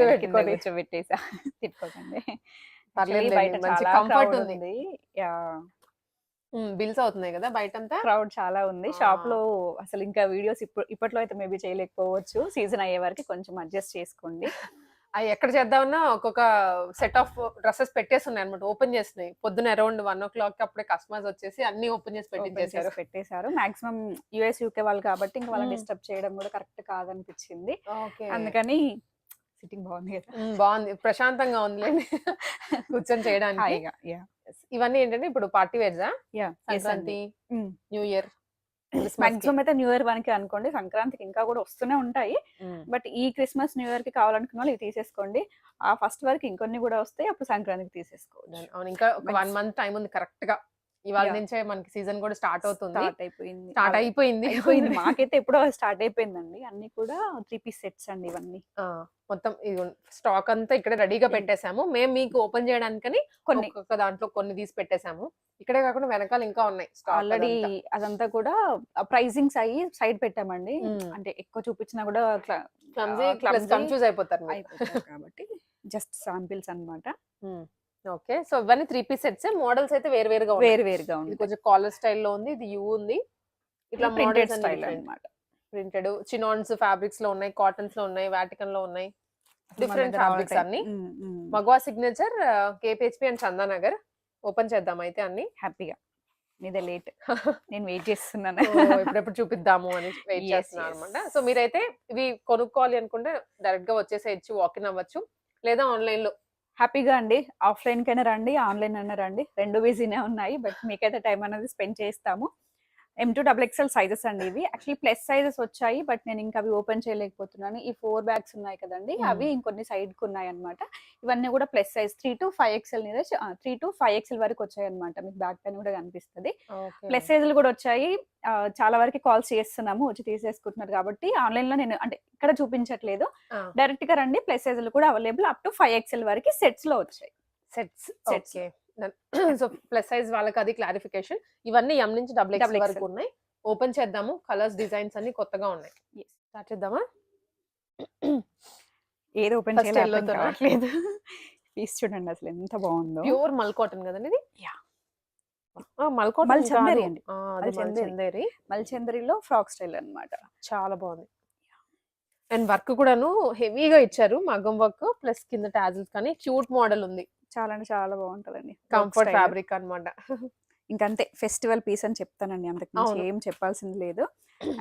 కూర్చోబెట్టేసా. తిట్టుకోకండి. Comfort ఉంది. Bills అవుతున్నాయి కదా బయట అంతా క్రౌడ్ చాలా ఉంది. షాప్లో అసలు ఇంకా వీడియోస్ ఇప్పుడు ఇప్పట్లో అయితే మేబీ చేయలేకపోవచ్చు. సీజన్ అయ్యే వరకు కొంచెం అడ్జస్ట్ చేసుకోండి. అవి ఎక్కడ చేద్దామన్నా ఒక్కొక్క సెట్ ఆఫ్ డ్రెస్సెస్ పెట్టేసి ఉన్నాయి అనమాట ఓపెన్ చేస్తున్నాయి. పొద్దున అరౌండ్ వన్ ఓ క్లాక్ అప్పుడే కస్టమర్స్ వచ్చేసి అన్ని ఓపెన్ చేసి పెట్టించేసారు పెట్టేశారు. మాక్సిమం యుఎస్ యూకే వాళ్ళు కాబట్టి ఇంకా వాళ్ళని. డిస్టర్బ్ చేయడం కూడా కరెక్ట్ కాదనిపించింది. ఓకే. అందుకని సిట్టింగ్ బాగుంది కదా. బాగుంది. ప్రశాంతంగా ఉందిలేండి కూర్చొని చేయడానికి. హాయిగా యా. ఇవన్నీ ఏంటంటే ఇప్పుడు party వేర్జా yeah Sankranti. New year maximum అయితే న్యూ ఇయర్ వరకు అనుకోండి. సంక్రాంతికి ఇంకా కూడా వస్తూనే ఉంటాయి. బట్ ఈ క్రిస్మస్ న్యూ ఇయర్కి కావాలనుకున్న వాళ్ళు ఇవి తీసేసుకోండి. ఆ ఫస్ట్ వరకు ఇంకొన్ని కూడా వస్తాయి. అప్పుడు సంక్రాంతికి తీసేసుకోవచ్చు. అవును ఇంకా వన్. మంత్ టైం ఉంది కరెక్ట్గా ఇవాళ. నుంచే మనకి సీజన్ కూడా స్టార్ట్ అవుతుంది. స్టార్ట్ అయిపోయింది. స్టార్ట్ అయిపోయింది. అయిపోయింది. మాకైతే ఎప్పుడో స్టార్ట్ అయిపోయిందండి. అన్ని కూడా త్రీ పీస్ సెట్స్ అండి ఇవన్నీ. మొత్తం స్టాక్ అంతా ఇక్కడ రెడీగా. పెట్టేశాము. మేము మీకు ఓపెన్ చేయడానికని కొన్ని. ఒక్కొక్క దాంట్లో కొన్ని తీసి పెట్టేశాము. ఇక్కడే కాకుండా వెనకాల ఇంకా ఉన్నాయి ఆల్రెడీ అదంతా. కూడా ప్రైజింగ్స్ అయ్యి సైడ్ పెట్టామండి. మ్మ్. అంటే ఎక్కువ చూపించినా కూడా confuse అయిపోతారు కాబట్టి జస్ట్ శాంపిల్స్ అన్నమాట. ఓకే. సో ఇవన్నీ త్రీ పీస్ సెట్స్ మోడల్స్ అయితే వేరు వేరుగా వేరు వేరుగా ఉంది. కొంచెం కాలర్ స్టైల్లో ఉంది. ఇది యూ ఉంది. ఇట్లా ప్రింటెడ్ స్టైల్ అన్నమాట. ప్రింటెడ్ చినాన్స్ ఫ్యాబ్రిక్స్లో ఉన్నాయి. కాటన్స్లో ఉన్నాయి. వాటికన్లో ఉన్నాయి డిఫరెంట్ ఫ్యాబ్రిక్స్ అన్ని. Maguva signature KPHB and Chandanagar open చేద్దాం అయితే అన్ని. హ్యాపీగా మీదే లేట్ నేను వెయిట్ చేస్తున్నాను. ఎప్పుడెప్పుడు చూపిద్దాము అని వెయిట్ చేస్తున్నాను. అనమాట సో మీరైతే ఇవి కొనుక్కోవాలి అనుకుంటే డైరెక్ట్గా వచ్చేసేయచ్చు వాకిన్ అవ్వచ్చు. లేదా ఆన్లైన్లో హ్యాపీగా అండి. ఆఫ్లైన్కైనా రండి ఆన్లైన్ అయినా రండి. రెండు బిజీనే ఉన్నాయి బట్ మీకైతే టైం అనేది స్పెండ్ చేస్తాము. M to double XL sizes అండి ఇవి. యాక్చువల్లీ ప్లస్ సైజెస్ వచ్చాయి బట్ నేను ఇంకా అవి ఓపెన్ చేయలేకపోతున్నాను. ఈ ఫోర్ బ్యాగ్స్ ఉన్నాయి కదండి Hmm. అవి ఇంకొన్ని side కు ఉన్నాయి అనమాట ఇవన్నీ కూడా plus size three to five XL Neeraj three to five XL వరకు వచ్చాయి అనమాట మీకు బ్యాక్ పైన కూడా కనిపిస్తుంది. ప్లస్ సైజులు కూడా వచ్చాయి. చాలా వరకు కాల్స్ చేస్తున్నాము వచ్చి తీసేసుకుంటున్నారు కాబట్టి ఆన్లైన్లో నేను అంటే ఇక్కడ చూపించట్లేదు. డైరెక్ట్గా రండి ప్లస్ సైజులు కూడా available up to five XL వరకు సెట్స్లో వచ్చాయి. Sets Sets. So plus size వాళ్ళకి అది క్లారిఫికేషన్. ఇవన్నీ ఎం నుంచి డబుల్ ఎక్స్. వరకు ఉన్నాయి. ఓపెన్ చేద్దాము. కలర్స్ డిజైన్స్ అన్ని కొత్తగా ఉన్నాయి. స్టార్ట్ చేద్దామా? ఏది ఓపెన్? చేయలేదు పీస్ చూడండి అసలు ఎంత బాగుందో. ప్యూర్ మల్ కాటన్ కదండి ఇది? Yeah. మల్ కాటన్ మల్ చందేరి అండి. అది మల్ చందేరి. చందేరి. మల్చందరిలో ఫ్రాక్ స్టైల్ అన్నమాట. చాలా బాగుంది. అండ్ వర్క్ కూడాను హెవీగా ఇచ్చారు. మగ్గం వర్క్ ప్లస్ కింద టాజిల్స్ కానీ క్యూట్ మోడల్ ఉంది. చాలా అంటే చాలా బాగుంటదండి. కంఫర్ట్ ఫ్యాబ్రిక్ అన్నమాట ఇంకంతే ఫెస్టివల్ పీస్ అని చెప్తానండి అంతకు. ఏం చెప్పాల్సింది లేదు.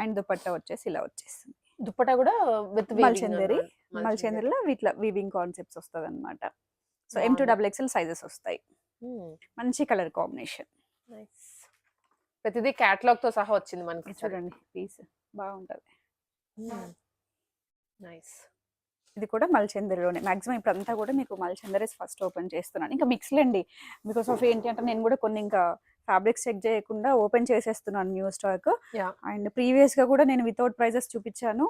అండ్ దుపట్టా వచ్చేసి ఇలా వచ్చేస్తుంది దుప్పటా కూడా విత్ మల్చందరి మల్చందరిలో వీటిలో వీవింగ్ కాన్సెప్ట్స్ వస్తుంది అనమాట so M to. Double XL sizes వస్తాయి. మంచి కలర్ కాంబినేషన్ ప్రతిదీ క్యాటలాగ్తో సహా వచ్చింది మనకి చూడండి పీస్ బాగుంటది. నైస్ ఇది కూడా మల్చందరిలోనే. మాక్సిమం ఇప్పుడంతా కూడా మీకు మల్చందరి ఫస్ట్ ఓపెన్ చేస్తున్నాను. ఇంకా మిక్స్లేండి బికాస్ ఆఫ్ ఏంటి అంటే నేను కూడా కొన్ని ఇంకా ఫ్యాబ్రిక్స్ చెక్ చేయకుండా ఓపెన్ చేసేస్తున్నాను న్యూ స్టాక్. అండ్ ప్రీవియస్గా కూడా నేను వితౌట్ ప్రైజెస్ చూపించాను.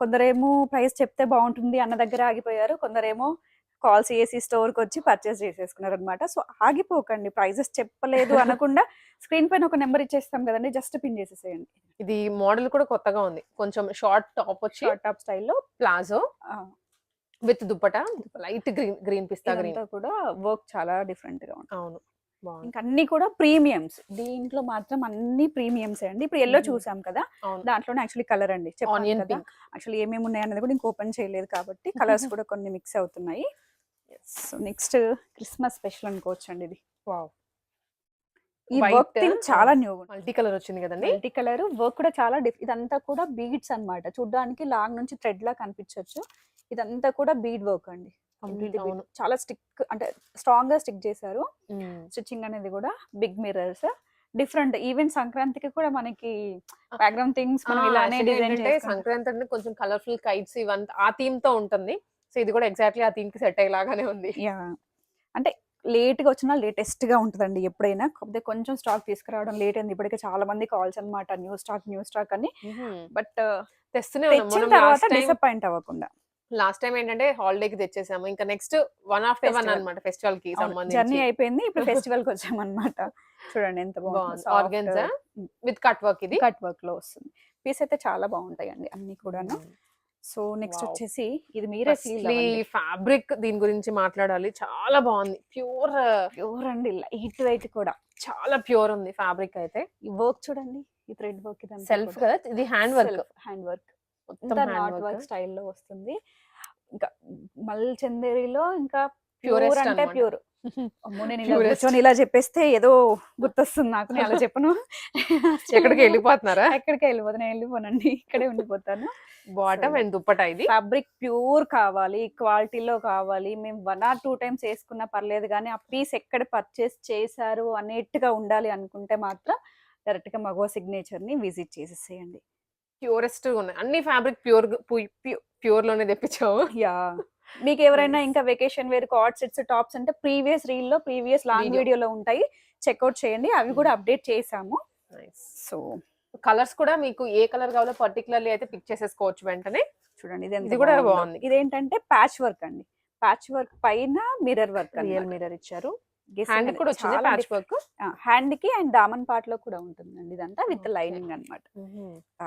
కొందరేమో ప్రైస్ చెప్తే బాగుంటుంది అన్న దగ్గర ఆగిపోయారు. కొందరేమో కాల్స్ చేసి స్టోర్కి వచ్చి పర్చేస్ చేసేసుకున్నారు అనమాట సో ఆగిపోకండి ప్రైజెస్ చెప్పలేదు అనకుండా స్క్రీన్ పైన ఒక నెంబర్ ఇచ్చేస్తాం కదండి జస్ట్ పిన్ చేసేసేయండి. ఇది మోడల్ కూడా కొత్తగా ఉంది. కొంచెం షార్ట్ టాప్ వచ్చి షార్ట్ టాప్ స్టైల్లో palazzo with dupatta light green green pista green. కూడా వర్క్ చాలా డిఫరెంట్గా ఉంటుంది. అవును ఇంకా అన్ని కూడా ప్రీమియమ్స్. దీంట్లో మాత్రం అన్ని ప్రీమియమ్స్ అండి. ఇప్పుడు ఎల్లో. చూసాం కదా దాంట్లోనే యాక్చువల్లీ కలర్ అండి. చెప్పాను కదా యాక్చువల్లీ ఏమేమి ఉన్నాయి అనేది కూడా ఇంక ఓపెన్ చేయలేదు కాబట్టి కలర్స్ కూడా కొన్ని మిక్స్ అవుతున్నాయి. సో నెక్స్ట్ క్రిస్మస్ స్పెషల్ అనుకోవచ్చు అండి ఇది. వావ్. ఈ వర్క్ థింగ్ చాలా న్యూ మల్టీ కలర్ వచ్చింది కదండి? మల్టీ కలర్ వర్క్ కూడా చాలా డిఫ్ ఇదంతా కూడా బీడ్స్ అన్నమాట. చూడడానికి లాంగ్ నుంచి థ్రెడ్ లా కనిపించవచ్చు ఇదంతా కూడా బీడ్ వర్క్ అండి. చాలా స్టిక్ అంటే స్ట్రాంగ్గా స్టిక్ చేశారు. స్టిచ్చింగ్ అనేది కూడా బిగ్ మిర్రర్స్. డిఫరెంట్ ఈవెన్ సంక్రాంతికి కూడా మనకి బ్యాక్గ్రౌండ్ థింగ్స్ మనం ఇలానే డిజైన్ సంక్రాంతి అంటే కొంచెం కలర్ఫుల్ కైట్స్ ఇవంతా ఆ థీమ్తో ఉంటుంది. సో ఇది కూడా ఎగ్జాక్ట్లీ ఆ థీమ్కి సెట్ అయ్యేలాగానే ఉంది. యా. అంటే లేట్గా వచ్చినా లేటెస్ట్గా ఉంటుందండి ఎప్పుడైనా. కాకపోతే కొంచెం స్టాక్ తీసుకురావడం లేట్ అయింది. ఇప్పటికే చాలా మంది కాల్స్ అన్నమాట. న్యూ స్టాక్ న్యూ స్టాక్ అని. బట్ తెస్తూనే తెచ్చిన తర్వాత డిసప్పాయింట్ అవ్వకుండా. లాస్ట్ టైం ఏంటంటే హాలిడే కి తెచ్చేసాము. ఇంకా నెక్స్ట్ వన్ ఆఫ్టర్ వన్. అన్నమాట. ఫెస్టివల్కి జర్నీ అయిపోయింది. ఇప్పుడు ఫెస్టివల్కి వచ్చామన్నమాట. చూడండి ఎంత బాగుంది. ఆర్గన్జా బాగుంది విత్ కట్ వర్క్ ఇది? కట్ వర్క్లో వస్తుంది. పీస్ అయితే చాలా బాగుంటాయండి అన్ని కూడాను. So next. వచ్చేసి ఇది మీరే ఫీల్ ఫ్యాబ్రిక్ దీని గురించి మాట్లాడాలి. చాలా బాగుంది. ప్యూర్ ప్యూర్ అండి. లైట్ వెయిట్ కూడా. చాలా ప్యూర్ ఉంది ఫ్యాబ్రిక్ అయితే. ఈ వర్క్ చూడండి. ఈ థ్రెడ్ వర్క్ ఇదంతా సెల్ఫ్ కదా? ఇది hand work. Hand work. Knot work. స్టైల్లో వస్తుంది. ఇంకా మల్ చందేరిలో ఇంకా ప్యూర్ అంటే. ప్యూర్. అమ్మో నేను ఇలా. కూర్చొని ఇలా చెప్పేస్తే ఏదో గుర్తొస్తుంది నాకు నేను అలా చెప్పను. ఎక్కడికి వెళ్ళిపోతున్నారా? ఎక్కడికి వెళ్ళిపోతాను నేను వెళ్ళిపోనండి ఇక్కడే ఉండిపోతాను. బాటమ్ అండ్ దుప్పట ఇది? ఫ్యాబ్రిక్ ప్యూర్ కావాలి క్వాలిటీలో కావాలి. మేము వన్ ఆర్ టూ టైమ్స్ వేసుకున్నా పర్లేదు కానీ ఆ పీస్ ఎక్కడ పర్చేస్ చేశారు అనేట్టుగా ఉండాలి అనుకుంటే మాత్రం డైరెక్ట్గా మగవ సిగ్నేచర్ని విజిట్ చేసేసేయండి. ప్యూరెస్ట్ ఉన్నాయి. అన్ని ఫ్యాబ్రిక్ ప్యూర్ ప్యూర్లోనే తెప్పించావు. యా. మీకు ఎవరైనా ఇంకా vacation wear coord sets tops అంటే ప్రీవియస్ రీల్లో ప్రీవియస్ లాంగ్. వీడియోలో ఉంటాయి. చెక్అవుట్ చేయండి. అవి కూడా అప్డేట్ చేసాము సో కలర్స్ కూడా మీకు ఏ కలర్ కావాలో పర్టికులర్లీ అయితే పిక్ చేసేసుకోవచ్చు వెంటనే. చూడండి ఇది కూడా బాగుందో. బాగుంది. ఇదేంటంటే ప్యాచ్ వర్క్ అండి. ప్యాచ్ వర్క్ పైన మిర్రర్ వర్క్ రియల్ మిర్రర్ ఇచ్చారు. హ్యాండ్ కూడా వచ్చింది ప్యాచ్ వర్క్ హ్యాండ్కి అండ్ దామన్ పార్ట్లో కూడా ఉంటుందండి ఇదంతా విత్. లైనింగ్ అనమాట.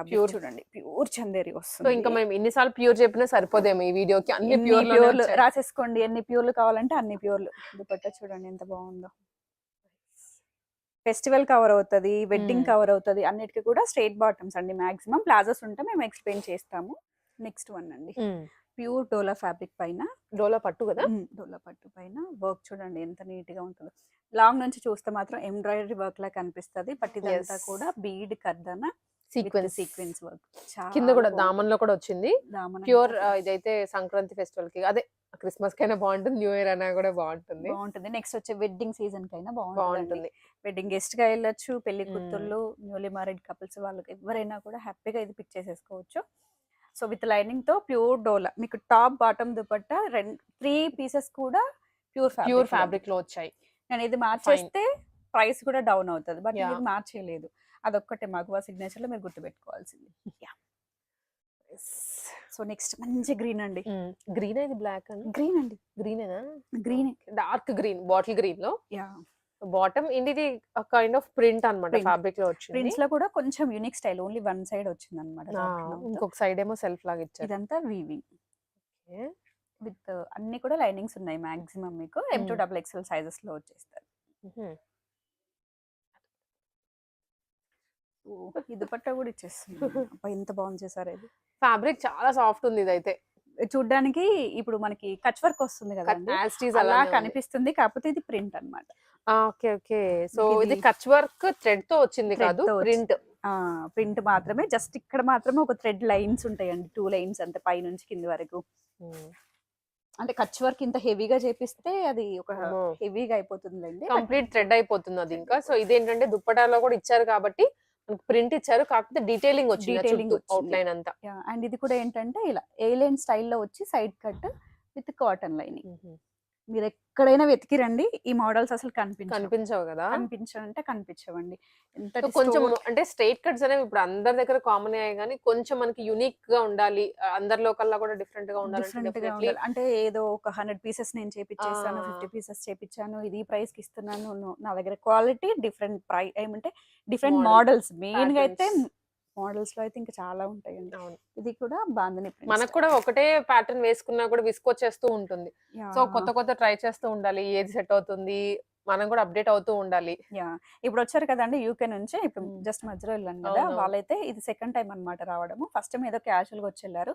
ప్యూర్ చూడండి ప్యూర్ చందేరి సో వస్తుంది. ఇంకా మేము ఎన్నిసార్లు ప్యూర్ చెప్పినా సరిపోదేమో ఈ వీడియోకి. అన్ని ప్యూర్ ప్యూర్లు రాసేసుకోండి ఎన్ని ప్యూర్లు కావాలంటే అన్ని ప్యూర్లు దుపట్ట చూడండి ఎంత బాగుందో. ఫెస్టివల్ కవర్ అవుతుంది వెడ్డింగ్. కవర్ అవుతుంది అన్నిటికీ కూడా స్ట్రైట్ బాటమ్స్ అండి. మాక్సిమం ప్లాజోస్ ఉంటే మేము ఎక్స్ప్లెయిన్ చేస్తాము. నెక్స్ట్ వన్ అండి. ప్యూర్ డోలా ఫ్యాబ్రిక్ పైన. డోలా పట్టు కదా? డోలా పట్టు పైన వర్క్ చూడండి ఎంత నీట్గా ఉంటుందో. లాంగ్ నుంచి చూస్తే మాత్రం ఎంబ్రాయిడరీ వర్క్ లా కనిపిస్తది. బట్ ఇదంతా. కూడా బీడ్ కర్దన సీక్వెన్స్ సీక్వెన్స్ వర్క్. కింద కూడా దామన్లో కూడా వచ్చింది. ప్యూర్ ఇదైతే సంక్రాంతి ఫెస్టివల్కి అదే క్రిస్మస్ కైనా బాగుంటుంది న్యూ ఇయర్ అయినా కూడా బాగుంటుంది. బాగుంటుంది. నెక్స్ట్ వచ్చే వెడ్డింగ్ సీజన్ కైనా బాగుంటుంది. బాగుంటుంది వెడ్డింగ్ గెస్ట్గా వెళ్ళొచ్చు పెళ్ళి. కూతుర్లు న్యూలీ మ్యారీడ్ కపుల్స్ వాళ్ళకి ఎవరైనా కూడా హ్యాపీగా ఇది పిక్ చేసేసుకోవచ్చు. సో విత్ లైనింగ్తో ప్యూర్ డోలా. మీకు టాప్ బాటమ్ దుపట్టా రెండు త్రీ పీసెస్ కూడా ప్యూర్ ప్యూర్ ఫ్యాబ్రిక్లో వచ్చాయి. నేను ఇది మార్చేస్తే ప్రైస్ కూడా డౌన్ అవుతుంది. బట్. ఇది మార్చేయలేదు అదొక్కటే మగువా సిగ్నేచర్లో మీరు గుర్తుపెట్టుకోవాల్సింది. సో నెక్స్ట్ మంచి గ్రీన్ అండి. గ్రీన్ ఇది? బ్లాక్ అండి గ్రీన్ అండి. గ్రీనేనా? గ్రీన్. డార్క్ గ్రీన్ బాటిల్ గ్రీన్లో యా బాటమ్ ఇది కైండ్ ఆఫ్ ప్రింట్ Print. ఫ్యాబ్రిక్లో వచ్చింది. ప్రింట్స్లో కూడా కొంచెం unique style only one side వచ్చింది అనమాట ఇంకొక సైడ్ ఏమో సెల్ఫ్ లాగా ఇచ్చారు. ఇదంతా వీవింగ్. విత్ అన్ని కూడా లైనింగ్స్ ఉన్నాయి మాక్సిమం మీకు. M to. డబుల్ ఎక్స్ఎల్ సైజెస్లో వచ్చేస్తారు. ఈ దుపట్ట కూడా ఇచ్చేస్తుంది ఎంత బాగుంది చేశారు ఇది. ఫ్యాబ్రిక్ చాలా సాఫ్ట్ ఉంది ఇదైతే. చూడ్డానికి ఇప్పుడు మనకి కచ్ వర్క్ వస్తుంది కదా అలా. కనిపిస్తుంది కాకపోతే ఇది ప్రింట్ అన్నమాట. Okay okay. సో ఇది కచ్ వర్క్ థ్రెడ్తో వచ్చింది కాదు. ప్రింట్. ప్రింట్ మాత్రమే. జస్ట్ ఇక్కడ మాత్రమే ఒక థ్రెడ్ లైన్స్ ఉంటాయండి టూ లైన్స్ అంతే పై నుంచి కింది వరకు. అంటే కచ్ వర్క్ ఇంత హెవీగా చేపిస్తే అది ఒక హెవీగా అయిపోతుందండి కంప్లీట్ థ్రెడ్ అయిపోతుంది అది ఇంకా. సో ఇదేంటంటే దుప్పటాలో కూడా ఇచ్చారు కాబట్టి ప్రింట్ ఇచ్చారు. కాకపోతే డీటెయిలింగ్ వచ్చింది Detailing వచ్చింది. అవుట్ లైన్ అంతా అండ్ ఇది కూడా ఏంటంటే ఇలా ఏ లైన్ స్టైల్లో వచ్చి side cut with cotton lining. మీరు ఎక్కడైనా వెతికిరండి ఈ మోడల్స్ అసలు కనిపించవు. కనిపించవు కదా? కనిపించవంటే కనిపించవండి. ఎంత కొంచెం అంటే స్ట్రైట్ కట్స్ అనేవి ఇప్పుడు అందరి దగ్గర కామన్ అయ్యాయి కానీ కొంచెం మనకి యునిక్గా ఉండాలి అందరి లోకల్లా కూడా డిఫరెంట్గా ఉండాలి. అంటే ఏదో ఒక హండ్రెడ్ పీసెస్ నేను చేపించేసాను. ఫిఫ్టీ పీసెస్ చేపించాను ఇది ప్రైస్కి ఇస్తున్నాను నా దగ్గర క్వాలిటీ డిఫరెంట్ ప్రైస్ ఏమంటే డిఫరెంట్ మోడల్స్ మెయిన్గా అయితే. మోడల్స్లో అయితే ఇంకా చాలా ఉంటాయండి. ఇది కూడా బాందని మనకు కూడా ఒకటే ప్యాటర్న్ వేసుకున్నా కూడా విసుకొచ్చేస్తూ ఉంటుంది. సో కొత్త కొత్త ట్రై చేస్తూ ఉండాలి. ఏది సెట్ అవుతుంది? మనం కూడా అప్డేట్ అవుతూ ఉండాలి. యా. ఇప్పుడు వచ్చారు కదండి యూకే నుంచి. ఇప్పుడు. జస్ట్ మధ్యలో వెళ్ళాను కదా. వాళ్ళైతే ఇది సెకండ్ టైం అన్నమాట రావడము. ఫస్ట్ టైం ఏదో క్యాజువల్గా వచ్చి వెళ్ళారు.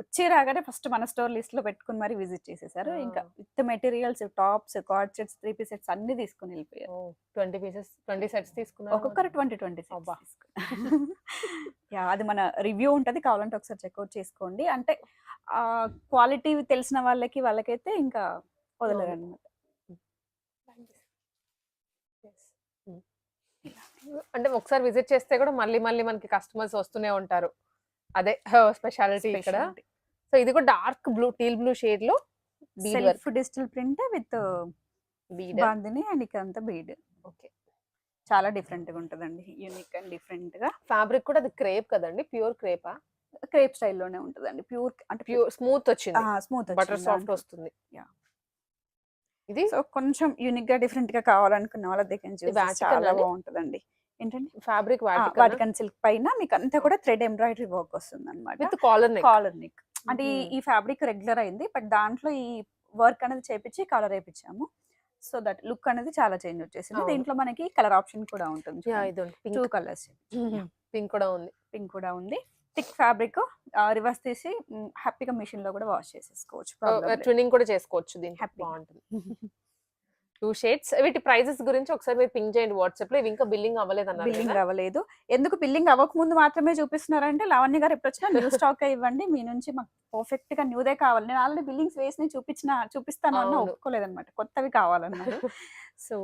వచ్చి రాగానే ఫస్ట్ మన స్టోర్ లిస్ట్లో పెట్టుకుని మరి విజిట్ చేసేసారు. ఇంకా. With materials tops coord sets three piece sets అన్ని తీసుకుని వెళ్ళిపోయారు. ట్వంటీ పీసెస్ ట్వంటీ సెట్స్ తీసుకున్నారు ఒక్కొక్కరు ట్వంటీ ట్వంటీ. యా అది మన రివ్యూ ఉంటది. కావాలంటే ఒకసారి చెక్అవుట్ చేసుకోండి. అంటే ఆ క్వాలిటీ తెలిసిన వాళ్ళకి వాళ్ళకైతే ఇంకా వదలరు. అనమాట అంటే ఒకసారి విజిట్ చేస్తే కూడా మళ్ళీ మళ్ళీ మనకి కస్టమర్స్ వస్తూనే ఉంటారు. అదే స్పెషాలిటీ ఇక్కడ. సో ఇది కూడా డార్క్ బ్లూ టీల్ బ్లూ షేడ్లో self digital print with bead bandhani and ఇక అంతా బీడ్ ఓకే చాలా డిఫరెంట్గా ఉంటదండి. యూనిక్ అండ్ డిఫరెంట్గా. ఫ్యాబ్రిక్ కూడా అది క్రేప్ కదండి? ప్యూర్ క్రేపా క్రేప్ స్టైల్లోనే ఉంటదండి. ప్యూర్ అంటే ప్యూర్ స్మూత్ వచ్చింది. స్మూత్ బటర్ సాఫ్ట్ వస్తుంది. Yeah. ఇది? సో కొంచెం యూనిక్గా డిఫరెంట్గా కావాలనుకున్న వాళ్ళ దగ్గర చాలా? బాగుంటదండి. ఏంటండి? ఫ్యాబ్రిక్ వాటికన్ సిల్క్ పైన మీకు అంతా కూడా థ్రెడ్ ఎంబ్రాయిడరీ వర్క్ వస్తుంది అనమాట with collar neck. Collar neck. అంటే ఈ- ఫ్యాబ్రిక్ రెగ్యులర్ అయింది బట్ దాంట్లో ఈ వర్క్ అనేది చేపించి కలర్ వేయించాము సో దట్ లుక్ అనేది చాలా చేంజ్ వచ్చేసింది. దీంట్లో మనకి కలర్ ఆప్షన్ కూడా ఉంటుంది టూ పింక్. కలర్స్ పింక్ కూడా ఉంది. పింక్ కూడా ఉంది. థిక్ ఫ్యాబ్రిక్ రివర్స్ తీసి హ్యాపీగా మిషన్లో కూడా వాష్ చేసేసుకోవచ్చు. ట్విన్నింగ్ కూడా చేసుకోవచ్చు దీనికి Happy. బాగుంటుంది. టూ షేడ్స్ వీటి ప్రైజెస్ గురించి ఒకసారి మీరు పింక్ చేయండి వాట్సాప్లో. ఇవి ఇంకా బిల్లింగ్ అవ్వలేదు బిల్లింగ్ అన్నారు అవ్వలేదు. ఎందుకు బిల్లింగ్ అవ్వక ముందు మాత్రమే చూపిస్తున్నారంటే లావణ్య గారు ఎప్పుడు వచ్చినా న్యూ స్టాక్ ఇవ్వండి. మీ నుంచి మాకు పర్ఫెక్ట్గా న్యూదే కావాలి. నేను ఆల్రెడీ బిల్లింగ్స్ వేసి చూపించిన చూపిస్తాను అన్న. ఒప్పుకోలేదన్నమాట. కొత్తవి కావాలన్నారు. సో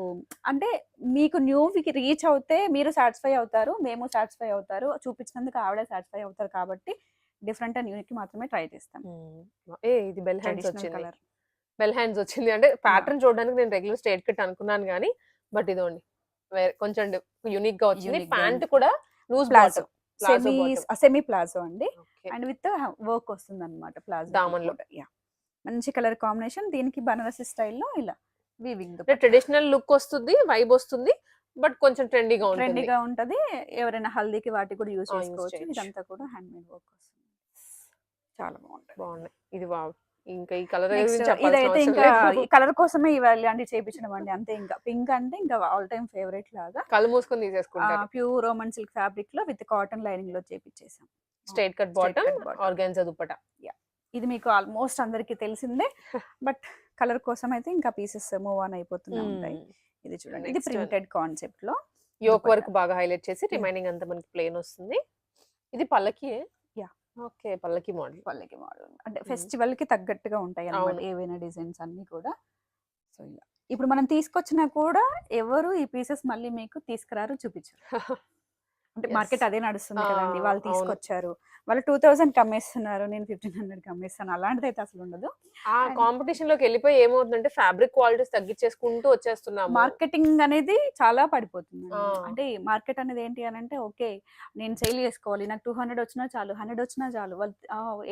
అంటే మీకు న్యూకి రీచ్ అవుతే మీరు సాటిస్ఫై అవుతారు మేము సాటిస్ఫై అవుతారు. చూపించినందుకు ఆవిడే సాటిస్ఫై అవుతారు కాబట్టి డిఫరెంట్ అండ్ యూనిక్ మాత్రమే ట్రై చేస్తాం. ఏ ఇది bell hands colour bell hands వచ్చింది. అంటే ప్యాటర్న్ చూడడానికి నేను రెగ్యులర్ స్ట్రేట్ కట్ అనుకున్నాను కానీ బట్ ఇదోండి. కొంచెం యునిక్గా వచ్చింది. ప్యాంట్. కూడా లూజ్ ప్లాజో సెమీ ప్లాజో అండి. అండ్ విత్ వర్క్ వస్తుంది అనమాట ప్లాజో దామన్లో. యా మంచి కలర్ కాంబినేషన్ దీనికి బనారసి స్టైల్లో ఇలా వీవింగ్ ట్రెడిషనల్ లుక్ వస్తుంది వైబ్ వస్తుంది బట్ కొంచెం ట్రెండీగా ఉంటుంది. ట్రెండీగా ఉంటది. ఎవరైనా హల్దీకి వాటికి కూడా use చేసుకోవచ్చు. ఇదంతా కూడా హ్యాండ్ మేడ్ వర్క్ వస్తుంది. చాలా బాగుంటది. బాగున్నాయి. ఇది వావ్. ఇంకా ఈ కలర్ ఇదైతే ఇంకా కలర్ కోసమే ఇవ్వాలి అంటే చేపించడం అండి అంతే ఇంకా. పింక్ అంటే ఇంకా ఆల్ టైమ్ ఫేవరెట్ లాగా కళ్ళు మూసుకొని తీసేసుకుంటారు. ప్యూర్ రోమన్ సిల్క్ ఫ్యాబ్రిక్లో విత్ కాటన్ లైనింగ్లో చేపించేసాం. Straight cut bottom. Organza dupatta. ఇది మీకు ఆల్మోస్ట్ అందరికి తెలిసిందే. బట్ కలర్ కోసం అయితే ఇంకా పీసెస్ మూవ్ ఆన్ అయిపోతూనే ఉంటాయి ఇది చూడండి. ఇది. ప్రింటెడ్ కాన్సెప్ట్లో. యోక్. వర్క్ బాగా హైలైట్ చేసి రిమైనింగ్ అంతా మనకి ప్లేన్ వస్తుంది. ఇది పల్లకి. ఓకే పల్లకి మోడల్ వాళ్ళకి మోడల్ అంటే. ఫెస్టివల్కి తగ్గట్టుగా ఉంటాయి అన్నమాట. ఏవైనా డిజైన్స్ అన్ని కూడా సో ఇలా ఇప్పుడు మనం తీసుకొచ్చినా కూడా ఎవరు ఈ పీసెస్ మళ్ళీ మీకు తీసుకురారు చూపించారు అంటే. మార్కెట్ అదే నడుస్తుంది కదండి వాళ్ళు. తీసుకొచ్చారు వాళ్ళు టూ థౌసండ్ కమ్మేస్తున్నారు నేను ఫిఫ్టీన్ హండ్రెడ్ కమ్మేస్తాను. అలాంటిది అయితే అసలు ఉండదు. ఆ కాంపిటీషన్లోకి వెళ్ళిపోయి ఏమవుతుందంటే ఫ్యాబ్రిక్ క్వాలిటీస్ తగ్గించేసుకుంటూ వచ్చేస్తున్నాము. మార్కెటింగ్ అనేది చాలా పడిపోతుంది. అంటే మార్కెట్ అనేది ఏంటి అని అంటే ఓకే నేను సేల్ చేసుకోవాలి. నాకు టూ హండ్రెడ్ వచ్చినా చాలు హండ్రెడ్ వచ్చినా చాలు. వాళ్ళు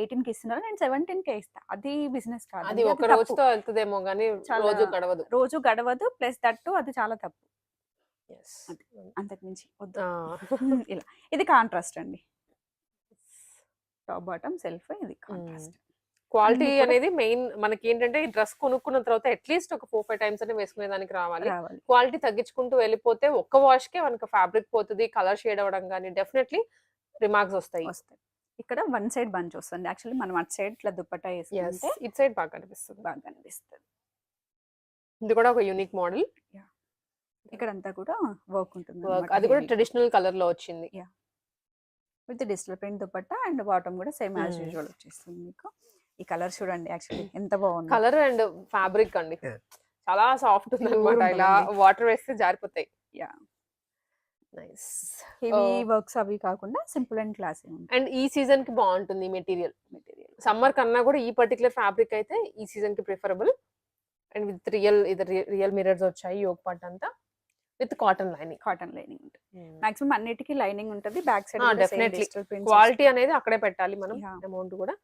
ఎయిటీన్కి ఇస్తున్నారు నేను సెవెంటీన్ కే ఇస్తా. అది బిజినెస్ కాదు. అది ఒక రోజుతో వెళ్తుందేమో కానీ రోజు గడవదు. రోజు గడవదు ప్లస్ దట్టు అది చాలా తప్పు. Yes. అంతకు మించి వద్దు. ఇలా. ఇది కాంట్రాస్ట్ అండి. టాప్ బాటమ్ సెల్ఫ్ ఇది కాంట్రాస్ట్ క్వాలిటీ అనేది మెయిన్ మనకి ఏంటంటే ఈ డ్రెస్ కొనుక్కున్న తర్వాత అట్లీస్ట్ ఒక ఫోర్ ఫైవ్ టైమ్స్ అనే వేసుకునే దానికి రావాలి. క్వాలిటీ తగ్గించుకుంటూ వెళ్ళిపోతే ఒక్క వాష్ కే మనకి ఫ్యాబ్రిక్ పోతుంది కలర్ షేడ్ అవ్వడం కానీ డెఫినెట్లీ రిమార్క్స్ వస్తాయి. వస్తాయి. ఇక్కడ వన్ సైడ్ బంచ్ వస్తుంది యాక్చువల్లీ మనం అటు సైడ్ ఇట్లా దుప్పట్టా ఎస్ వేసుకుంటే ఇట్ సైడ్ బాగా కనిపిస్తుంది. బాగా కనిపిస్తుంది. ఇది కూడా ఒక యూనిక్ మోడల్ ఇక్కడ అంతా కూడా వర్క్ ఉంటుంది వర్క్ అది కూడా ట్రెడిషనల్ కలర్లో వచ్చింది. With digital print dupatta and bottom కూడా సేమ్ యాజ్. యూజువల్ వచ్చేస్తుంది మీకు. ఈ కలర్ చూడండి యాక్చువల్లీ ఎంత బాగుంది. కలర్ అండ్ ఫ్యాబ్రిక్ అండి. చాలా సాఫ్ట్ ఉంది అనమాట ఇలా. వాటర్ వేస్తే జారిపోతాయి. Yeah. Nice heavy. వర్క్స్ అవి కాకుండా సింపుల్ అండ్ క్లాసీ అండ్ ఈ సీజన్కి బాగుంటుంది మెటీరియల్. మెటీరియల్. సమ్మర్ కన్నా కూడా ఈ పర్టికులర్ ఫ్యాబ్రిక్ అయితే ఈ సీజన్కి ప్రిఫరబుల్. అండ్ విత్ రియల్ ఇది రియల్ మిరర్స్ వచ్చాయి యోగ్ పార్ట్ అంతా. With cotton lining. Cotton lining ఉంటుంది. మాక్సిమం అన్నిటికీ లైనింగ్ ఉంటుంది. Back side. క్వాలిటీ అనేది అక్కడే పెట్టాలి మనం. అమౌంట్ కూడా.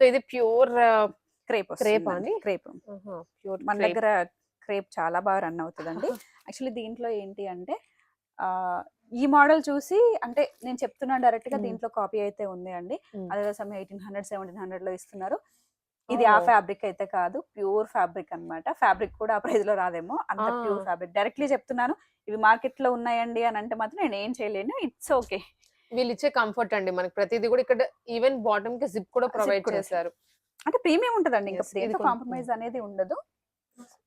సో ఇది ప్యూర్ క్రేప్ Crepe అండి? క్రేప్. ప్యూర్. మన దగ్గర క్రేప్ చాలా బాగా రన్ అవుతుందండి. యాక్చువల్లీ దీంట్లో ఏంటి అంటే ఈ మోడల్ చూసి అంటే నేను చెప్తున్నాను డైరెక్ట్గా Mm. దీంట్లో కాపీ అయితే ఉంది అండి. Mm. అదే సమయం ఎయిటీన్ హండ్రెడ్ సెవెంటీన్ హండ్రెడ్లో ఇస్తున్నారు. ఇది ఆ. ఫ్యాబ్రిక్ అయితే కాదు. ప్యూర్ ఫ్యాబ్రిక్ అన్నమాట. ఫ్యాబ్రిక్ కూడా ఆ ప్రైస్లో రాదేమో. అంత. Pure fabric. డైరెక్ట్లీ చెప్తున్నాను ఇవి మార్కెట్లో ఉన్నాయండి అని అంటే మాత్రం నేను ఏం చేయలేను. It's okay. వీళ్ళు ఇచ్చే కంఫర్ట్ అండి. మనకి ప్రతిదీ కూడా ఇక్కడ ఈవెన్ బాటమ్కి జిప్ కూడా ప్రొవైడ్ చేశారు. అంటే ప్రీమియం ఉంటదండి. ఇంకా కాంప్రమైజ్ అనేది ఉండదు.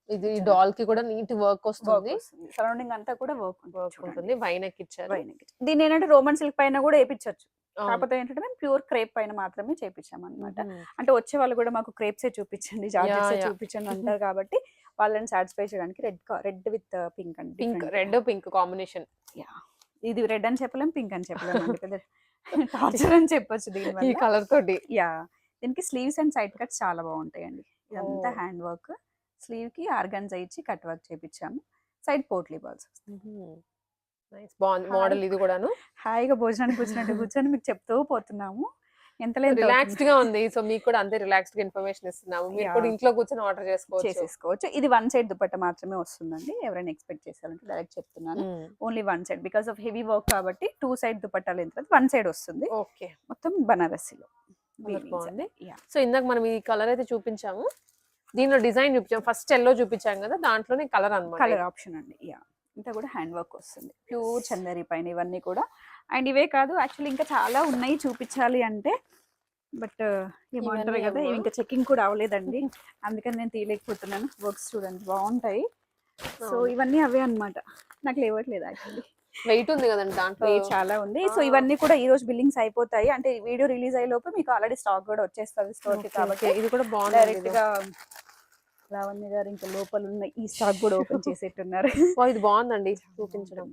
ఇది డాల్కి కూడా నీట్ వర్క్ వస్తుంది. సరౌండింగ్ అంతా కూడా వర్క్ ఉంటుంది. వైనక్ ఇచ్చారు. దీని ఏంటంటే రోమన్ సిల్క్ పైన కూడా వేపించవచ్చు. కాకపోతే ఏంటంటే మేము ప్యూర్ క్రేప్ పైన మాత్రమే చేపించాం అనమాట. అంటే వచ్చే వాళ్ళు కూడా మాకు క్రేప్సే చూపించండి yeah. చూపించండి అంటారు కాబట్టి వాళ్ళని సాటిస్ఫై చేయడానికి రెడ్ రెడ్ విత్ పింక్ అండి పింక్. Red pink combination. ఇది రెడ్ అని చెప్పలేం పింక్ అని చెప్పలేం టార్చర్ అని చెప్పొచ్చు ఈ దీని కలర్ తోటి. యా. దీనికి స్లీవ్స్ అండ్ సైడ్ కట్స్ చాలా బాగుంటాయండి. ఇదంతా. Hand work. స్లీవ్కి ఆర్గన్జా ఇచ్చి కట్ వర్క్ చేపించాము సైడ్ పోట్లీ బాల్స్. బాగుంది. మోడల్ ఇది కూడాను. హాయిగా భోజనానికి కూర్చున్నట్టు కూర్చొని మీకు చెప్తూ పోతున్నాము. ఎంత రిలాక్స్డ్? గా ఉంది. సో మీకు కూడా అంతే రిలాక్స్డ్గా ఇన్ఫర్మేషన్ ఇస్తున్నాము. మీరు కూడా. ఇంట్లో కూర్చొని ఆర్డర్ చేసుకోవచ్చు. చేసేసుకోవచ్చు. ఇది వన్ సైడ్ దుపట్ట మాత్రమే వస్తుందండి. ఎవరైనా ఎక్స్పెక్ట్ చేశారంటే డైరెక్ట్ చెప్తున్నాను. Only one side. Because of heavy work కాబట్టి టూ సైడ్ దుపట్టాలు ఎంత వన్ సైడ్ వస్తుంది. ఓకే. మొత్తం Colour బాగుంది. యా సో ఇందాక మనం ఈ కలర్ అయితే చూపించాము. దీనిలో డిజైన్ చూపించాము. ఫస్ట్ ఎల్లో చూపించాం కదా. దాంట్లోనే కలర్ అన్నమాట. కలర్ ఆప్షన్ అండి. యా ఇంత కూడా హ్యాండ్ వర్క్ వస్తుంది. ప్యూర్ చందరి పైన ఇవన్నీ కూడా. అండ్ ఇవే కాదు యాక్చువల్లీ ఇంకా చాలా ఉన్నాయి చూపించాలి అంటే బట్ ఏమంటారు కదా? ఇంకా చెకింగ్ కూడా అవ్వలేదండి. అందుకని నేను తీయలేకపోతున్నాను. వర్క్స్ చూడండి బాగుంటాయి. సో. ఇవన్నీ అవే అన్నమాట. నాకు లేవట్లేదు యాక్చువల్లీ వెయిట్ ఉంది కదండి దాంట్లో. చాలా ఉంది. సో. ఇవన్నీ కూడా ఈ రోజు బిల్లింగ్స్ అయిపోతాయి. అంటే వీడియో రిలీజ్ అయ్యే లోపు మీకు ఆల్రెడీ స్టాక్ కూడా వచ్చేస్తుంది స్టోర్కి కాబట్టి. ఇది కూడా బాగుంది డైరెక్ట్గా లావణ్య గారు ఇంకా లోపల ఉన్న ఈ స్టాక్ కూడా ఓపెన్ చేసేట్టున్నారు. ఇది బాగుందండి చూపించడం.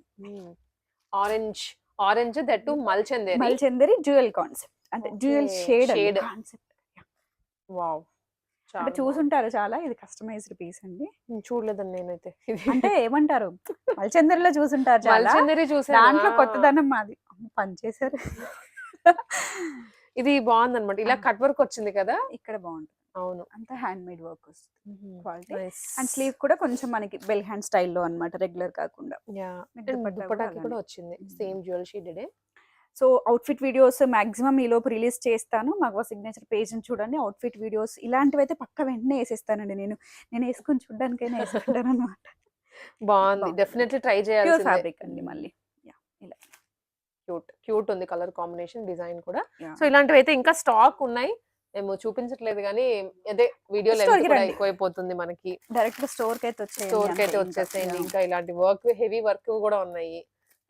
ఆరెంజ్ ఆరెంజ్ దట్ మల్చందేరి మల్చందరి డ్యూయల్ కాన్సెప్ట్ అంటే dual shade shade. Concept wow అంటే చూసుంటారు చాలా ఇది కస్టమైజ్డ్ పీస్ అండి. చూడలేదండి నేనైతే. అంటే ఏమంటారు? మల్చందరిలో చూసుంటారు చాలా. మల్చందేరి చూసాను దాంట్లో. కొత్తదనం మాది. అమ్మ, పని చేశారు. ఇది బాగుంది అనమాట ఇలా. కట్ వర్క్ వచ్చింది కదా? ఇక్కడ బాగుంటుంది. అవును. అంతా హ్యాండ్ మేడ్ వర్క్ వస్తుంది క్వాలిటీ. అండ్ స్లీవ్ కూడా కొంచెం మనకి బెల్ హ్యాండ్ స్టైల్లో అన్నమాట రెగ్యులర్ కాకుండా. మీకు కూడా. వచ్చింది. Same jewel shaded so outfit videos maximum ఈ లోపు రిలీజ్ చేస్తాను. మగవ సిగ్నేచర్ పేజ్ చూడండి. అవుట్ఫిట్ వీడియోస్ ఇలాంటివి అయితే పక్క వెంటనే వేసేస్తానండి. నేను నేను వేసుకొని చూడడానికైనా వేసుకుంటాను అనమాట బాగుంది. డెఫినెట్లీ ట్రై చేయాలి ఫ్యాబ్రిక్ అండి మళ్ళీ. క్యూట్ క్యూట్ ఉంది కలర్ కాంబినేషన్ డిజైన్ కూడా. సో ఇలాంటివి అయితే ఇంకా స్టాక్ ఉన్నాయి. మేము చూపించట్లేదు కానీ అదే వీడియో. ఎక్కువైపోతుంది మనకి డైరెక్ట్ స్టోర్కి అయితే వచ్చేయండి స్టోర్కి అయితే. వచ్చేసేయండి. ఇంకా ఇలాంటి వర్క్ హెవీ వర్క్ కూడా ఉన్నాయి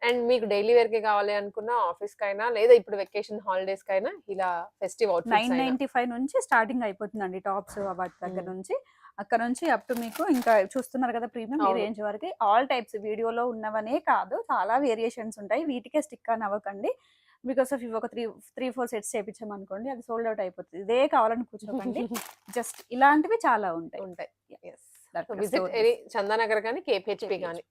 అండ్ మీకు డైలీ వేర్కి కావాలి అనుకున్న ఆఫీస్ కైనా లేదా ఇప్పుడు వెకేషన్ హాలిడేస్ కైనా ఇలా ఫెస్టివ్ నైన్ నైన్టీ ఫైవ్ నుంచి స్టార్టింగ్ అయిపోతుందండి టాప్స్ వాటి దగ్గర Mm. నుంచి అక్కడ నుంచి అప్ టు మీకు ఇంకా చూస్తున్నారు కదా ప్రీమియం ఈ. రేంజ్ వరకు ఆల్ టైప్స్ వీడియోలో ఉన్నవనే కాదు చాలా వేరియేషన్స్ ఉంటాయి వీటికే స్టిక్ అని అవ్వకండి బికాస్ ఆఫ్ ఇవి ఒక త్రీ త్రీ ఫోర్ సెట్స్ చేపించామనుకోండి అది సోల్డ్ అవుట్ అయిపోతుంది. ఇదే కావాలని కూర్చోకండి. జస్ట్ ఇలాంటివి చాలా ఉంటాయి. ఉంటాయి. చందానగర్ కానీ కేపిహెచ్పి. కానీ